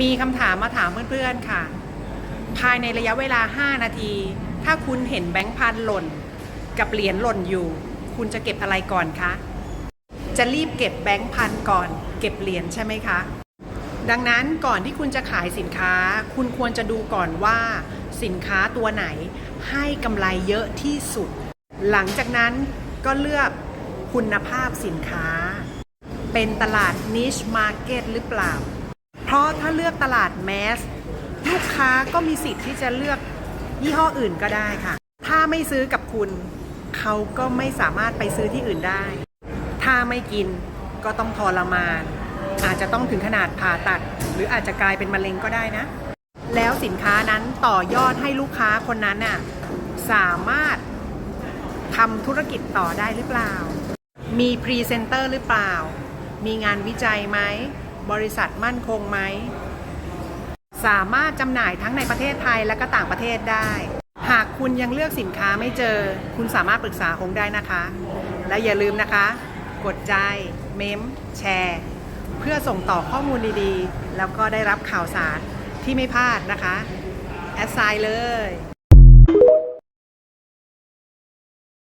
มีคำถามมาถามเพื่อนๆค่ะ ภายในระยะเวลา 5 นาที ถ้าคุณเห็นแบงค์พันหล่น กับเหรียญหล่นอยู่ คุณจะเก็บอะไรก่อนคะ จะรีบเก็บแบงค์พันก่อน เก็บเหรียญใช่ไหมคะ ดังนั้นก่อนที่คุณจะขายสินค้า คุณควรจะดูก่อนว่า สินค้าตัวไหนให้กำไรเยอะที่สุด หลังจากนั้นก็เลือกคุณภาพสินค้า เป็นตลาด niche market หรือเปล่า เพราะถ้าเลือกตลาดแมสลูกค้าก็มีสิทธิ์ที่จะเลือกยี่ห้ออื่นก็ได้ค่ะ ถ้าไม่ซื้อกับคุณ เขาก็ไม่สามารถไปซื้อที่อื่นได้ ถ้าไม่กินก็ต้องทรมาน อาจจะต้องถึงขนาดผ่าตัด หรืออาจจะกลายเป็นมะเร็งก็ได้นะ แล้วสินค้านั้นต่อยอดให้ลูกค้าคนนั้นน่ะสามารถทำธุรกิจต่อได้หรือเปล่า มีพรีเซนเตอร์หรือเปล่า มีงานวิจัยไหม บริษัทมั่นคงไหม สามารถจำหน่ายทั้งในประเทศไทยและก็ต่างประเทศได้ หากคุณยังเลือกสินค้าไม่เจอ คุณสามารถปรึกษาองได้นะคะ และอย่าลืมนะคะ กดใจ เมม แชร์ เพื่อส่งต่อข้อมูลดีๆ แล้วก็ได้รับข่าวสารที่ไม่พลาดนะคะ แอดไซน์เลย